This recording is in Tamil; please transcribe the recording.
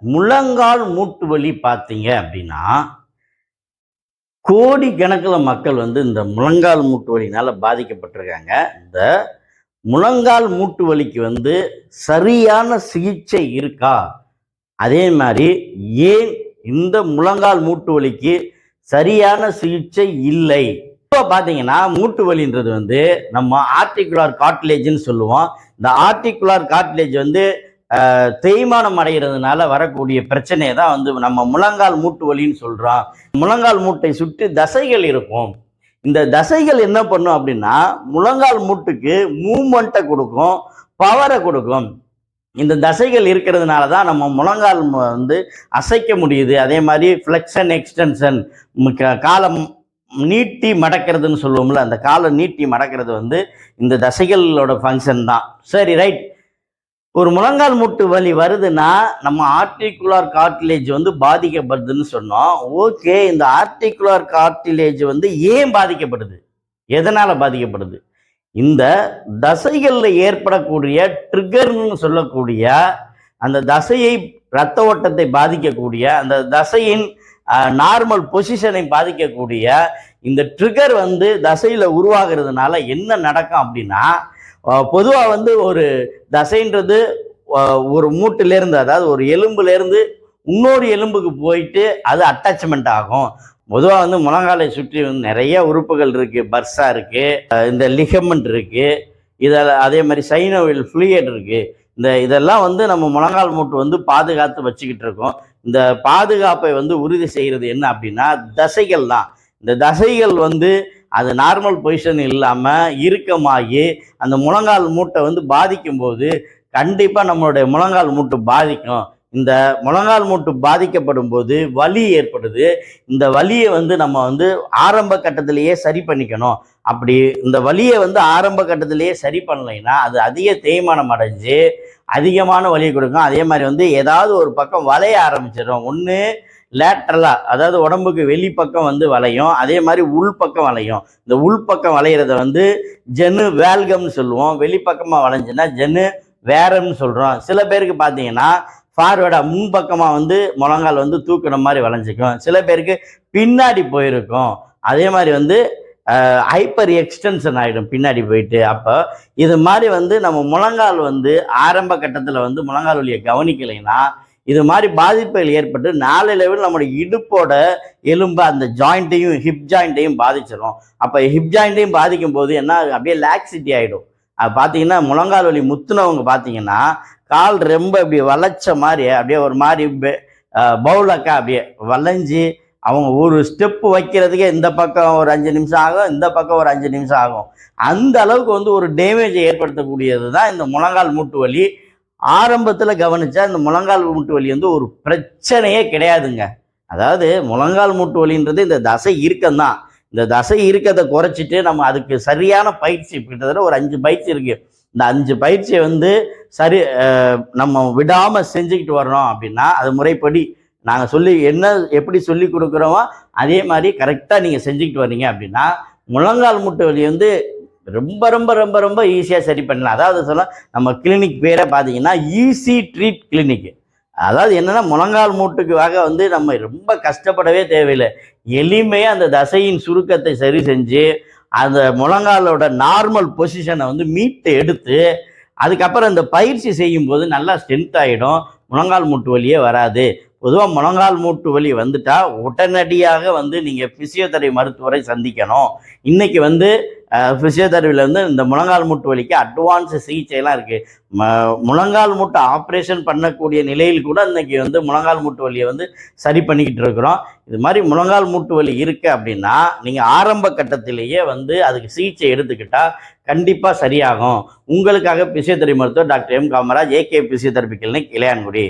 முழங்கால் மூட்டு வலி பார்த்தீங்க அப்படின்னா கோடிக்கணக்கில் மக்கள் வந்து இந்த முழங்கால் மூட்டு வலினால் பாதிக்கப்பட்டிருக்காங்க. இந்த முழங்கால் மூட்டு வலிக்கு வந்து சரியான சிகிச்சை இருக்கா? அதே மாதிரி ஏன் இந்த முழங்கால் மூட்டு வலிக்கு சரியான சிகிச்சை இல்லை? இப்போ பார்த்தீங்கன்னா மூட்டு வலின்றது வந்து நம்ம ஆர்டிகுலார் காட்லேஜ்னு சொல்லுவோம். இந்த ஆர்டிகுலார் காட்லேஜ் வந்து தேய்மானம் அடைகிறதுனால வரக்கூடிய பிரச்சனையை தான் வந்து நம்ம முழங்கால் மூட்டு வலின்னு சொல்கிறோம் முழங்கால் மூட்டை சுற்றி தசைகள் இருக்கும். இந்த தசைகள் என்ன பண்ணும் அப்படின்னா முழங்கால் மூட்டுக்கு மூமெண்ட்டை கொடுக்கும் பவரை கொடுக்கும். இந்த தசைகள் இருக்கிறதுனால தான் நம்ம முழங்கால் மு- வந்து அசைக்க முடியுது. அதே மாதிரி ஃப்ளெக்ஷன் எக்ஸ்டென்ஷன் காலம் நீட்டி மடக்கிறதுன்னு சொல்லுவோம்ல அந்த காலை நீட்டி மடக்கிறது வந்து இந்த தசைகளோட ஃபங்க்ஷன் தான். சரி ரைட் ஒரு முழங்கால் மூட்டு வலி வருதுன்னா நம்ம ஆர்டிகுலார் கார்டிலேஜ் வந்து பாதிக்கப்படுதுன்னு சொன்னோம். ஓகே இந்த ஆர்டிகுலார் கார்டிலேஜ் வந்து ஏன் பாதிக்கப்படுது? எதனால் பாதிக்கப்படுது? இந்த தசைகளில் ஏற்படக்கூடிய ட்ரிகர்னு சொல்லக்கூடிய அந்த தசையை இரத்த ஓட்டத்தை பாதிக்கக்கூடிய அந்த தசையின் நார்மல் பொசிஷனை பாதிக்கக்கூடிய இந்த ட்ரிகர் வந்து தசையில் உருவாகிறதுனால என்ன நடக்கும் அப்படின்னா பொதுவாக வந்து ஒரு தசைன்றது ஒரு மூட்டிலேருந்து அதாவது ஒரு எலும்புலேருந்து இன்னொரு எலும்புக்கு போயிட்டு அது அட்டாச்மெண்ட் ஆகும். பொதுவாக வந்து முழங்காலை சுற்றி வந்து நிறைய உறுப்புகள் இருக்குது பர்ஸா இருக்குது இந்த லிகமெண்ட் இருக்குது இதில் அதே மாதிரி சைனோவில் ஃப்ளூயட் இருக்குது இந்த இதெல்லாம் வந்து நம்ம முழங்கால் மூட்டு வந்து பாதுகாத்து வச்சுக்கிட்டு இருக்கோம். இந்த பாதுகாப்பை வந்து உறுதி செய்கிறது என்ன அப்படின்னா தசைகள் தான். இந்த தசைகள் வந்து அது நார்மல் பொசிஷன் இல்லாமல் இறுக்கமாகி அந்த முழங்கால் மூட்டை வந்து பாதிக்கும் போது கண்டிப்பாக நம்மளுடைய முழங்கால் மூட்டு பாதிக்கும். இந்த முழங்கால் மூட்டு பாதிக்கப்படும் போது வலி ஏற்படுது. இந்த வலியை வந்து நம்ம வந்து ஆரம்ப கட்டத்திலேயே சரி பண்ணிக்கணும். அப்படி இந்த வலியை வந்து ஆரம்ப கட்டத்திலேயே சரி பண்ணலைன்னா அது அதிக தேய்மானம் அடைஞ்சு அதிகமான வலியை கொடுக்கும். அதே மாதிரி வந்து ஏதாவது ஒரு பக்கம் வளைய ஆரம்பிச்சிடும். ஒன்று லேட்ரலாக அதாவது உடம்புக்கு வெளிப்பக்கம் வந்து வளையும். அதே மாதிரி உள்பக்கம் வளையும். இந்த உள்பக்கம் வளையிறத வந்து ஜெனு வேல்கம்னு சொல்லுவோம். வெளிப்பக்கமாக வளைஞ்சுன்னா ஜெனு வேரம்னு சொல்கிறோம் சில பேருக்கு பார்த்தீங்கன்னா ஃபார்வேர்டாக முன்பக்கமாக வந்து முழங்கால் வந்து தூக்குன மாதிரி வளைஞ்சிக்கும். சில பேருக்கு பின்னாடி போயிருக்கும். அதே மாதிரி வந்து ஹைப்பர் எக்ஸ்டென்ஷன் ஆகிடும் பின்னாடி போயிட்டு. அப்போ இது மாதிரி வந்து நம்ம முழங்கால் வந்து ஆரம்ப கட்டத்தில் வந்து முழங்கால் வழியை கவனிக்கலைன்னா இது மாதிரி பாதிப்புகள் ஏற்பட்டு நாளடைவில் நம்மளுடைய இடுப்போட எலும்பு அந்த ஜாயிண்ட்டையும் ஹிப் ஜாயிண்ட்டையும் பாதிச்சிடும் அப்போ ஹிப் ஜாயிண்ட்டையும் பாதிக்கும் போது என்ன ஆகும்? அப்படியே லாக்ஸிட்டி ஆகிடும் அது பார்த்தீங்கன்னா முழங்கால் வலி முத்துனவங்க பார்த்தீங்கன்னா கால் ரொம்ப இப்படி வளைச்ச மாதிரி அப்படியே ஒரு மாதிரி பவுலக்கா அப்படியே வளைஞ்சு அவங்க ஒரு ஸ்டெப்பு வைக்கிறதுக்கே இந்த பக்கம் ஒரு அஞ்சு நிமிஷம் ஆகும் இந்த பக்கம் ஒரு அஞ்சு நிமிஷம் ஆகும். அந்த அளவுக்கு வந்து ஒரு டேமேஜை ஏற்படுத்தக்கூடியது தான் இந்த முழங்கால் மூட்டு வலி. ஆரம்பத்தில் கவனித்தா இந்த முழங்கால் மூட்டு வலி வந்து ஒரு பிரச்சனையே கிடையாதுங்க. அதாவது முழங்கால் மூட்டு வலின்றது இந்த தசை இறுக்கம்தான் இந்த தசை இருக்கிறத குறைச்சிட்டு நம்ம அதுக்கு சரியான பயிற்சி கிட்டத்தட்ட ஒரு அஞ்சு பயிற்சி இருக்கு. இந்த அஞ்சு பயிற்சியை வந்து சரி நம்ம விடாம செஞ்சுக்கிட்டு வரணும் அப்படின்னா அது முறைப்படி நாங்கள் சொல்லி என்ன எப்படி சொல்லி கொடுக்குறோமோ அதே மாதிரி கரெக்டாக நீங்கள் செஞ்சுக்கிட்டு வர்றீங்க அப்படின்னா முழங்கால் முட்டை வலி வந்து ரொம்ப ரொம்ப ரொம்ப ரொம்ப ஈஸியாக சரி பண்ணலாம். அதாவது சொல்ல நம்ம கிளினிக் பேரை பார்த்தீங்கன்னா ஈஸி ட்ரீட் கிளினிக் அதாவது என்னென்னா முழங்கால் மூட்டுக்காக வந்து நம்ம ரொம்ப கஷ்டப்படவே தேவையில்லை. எளிமையாக அந்த தசையின் சுருக்கத்தை சரி செஞ்சு அந்த முழங்காலோட நார்மல் பொசிஷனை வந்து மீட்டு எடுத்து அதுக்கப்புறம் இந்த பயிற்சி செய்யும்போது நல்லா ஸ்ட்ரென்த் ஆகிடும் முழங்கால் மூட்டு வழியே வராது. பொதுவாக முழங்கால் மூட்டு வலி வந்துட்டால் உடனடியாக வந்து நீங்கள் பிசியோதெரபி மருத்துவரை சந்திக்கணும். இன்னைக்கு வந்து ஃபிசியோதெரபியில் வந்து இந்த முழங்கால் மூட்டு வலிக்கு அட்வான்ஸ் சிகிச்சைலாம் இருக்குது ம முழங்கால் மூட்டை ஆப்ரேஷன் பண்ணக்கூடிய நிலையில் கூட இன்னைக்கு வந்து முழங்கால் மூட்டு வலியை வந்து சரி பண்ணிக்கிட்டு இருக்கிறோம். இது மாதிரி முழங்கால் மூட்டு வலி இருக்குது அப்படின்னா நீங்கள் ஆரம்ப கட்டத்திலேயே வந்து அதுக்கு சிகிச்சை எடுத்துக்கிட்டால் கண்டிப்பாக சரியாகும். உங்களுக்காக பிசியோதெரபி மருத்துவர் doctor M Kamaraj AK physiotherapy clinic Ilayangudi.